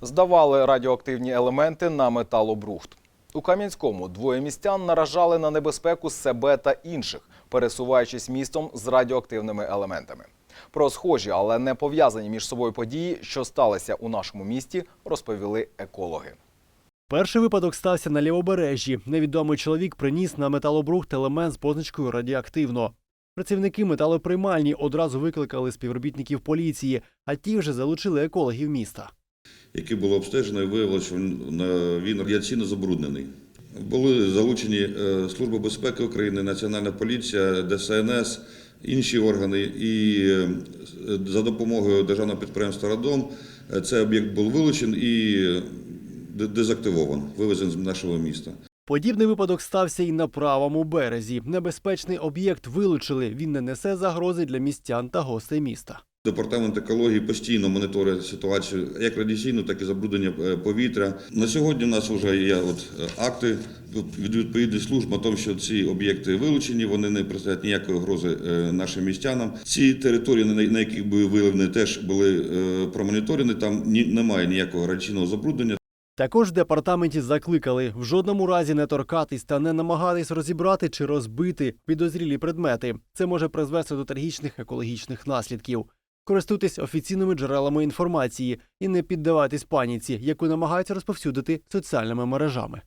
Здавали радіоактивні елементи на металобрухт. У Кам'янському двоє містян наражали на небезпеку себе та інших, пересуваючись містом з радіоактивними елементами. Про схожі, але не пов'язані між собою події, що сталися у нашому місті, розповіли екологи. Перший випадок стався на лівобережжі. Невідомий чоловік приніс на металобрухт елемент з позначкою радіоактивно. Працівники металоприймальні одразу викликали співробітників поліції, а ті вже залучили екологів міста. Який було обстежено і виявилося, що він радіаційно забруднений. Були залучені е, Служба безпеки України, Національна поліція, ДСНС, інші органи. І е, за допомогою державного підприємства Радом е, цей об'єкт був вилучений і де- дезактивований, вивезений з нашого міста. Подібний випадок стався і на правому березі. Небезпечний об'єкт вилучили. Він не несе загрози для містян та гостей міста. Департамент екології постійно моніторить ситуацію як радіаційну, так і забруднення е, повітря. На сьогодні у нас вже є от е, акти від відповідних служб о тому, що ці об'єкти вилучені, вони не представляють ніякої грози е, нашим містянам. Ці території, на яких були виявлені, теж були промоніторені. Там ні, немає ніякого радіаційного забруднення. Також в департаменті закликали в жодному разі не торкатись та не намагатись розібрати чи розбити підозрілі предмети. Це може призвести до трагічних екологічних наслідків. Користуйтесь офіційними джерелами інформації і не піддаватись паніці, яку намагаються розповсюдити соціальними мережами.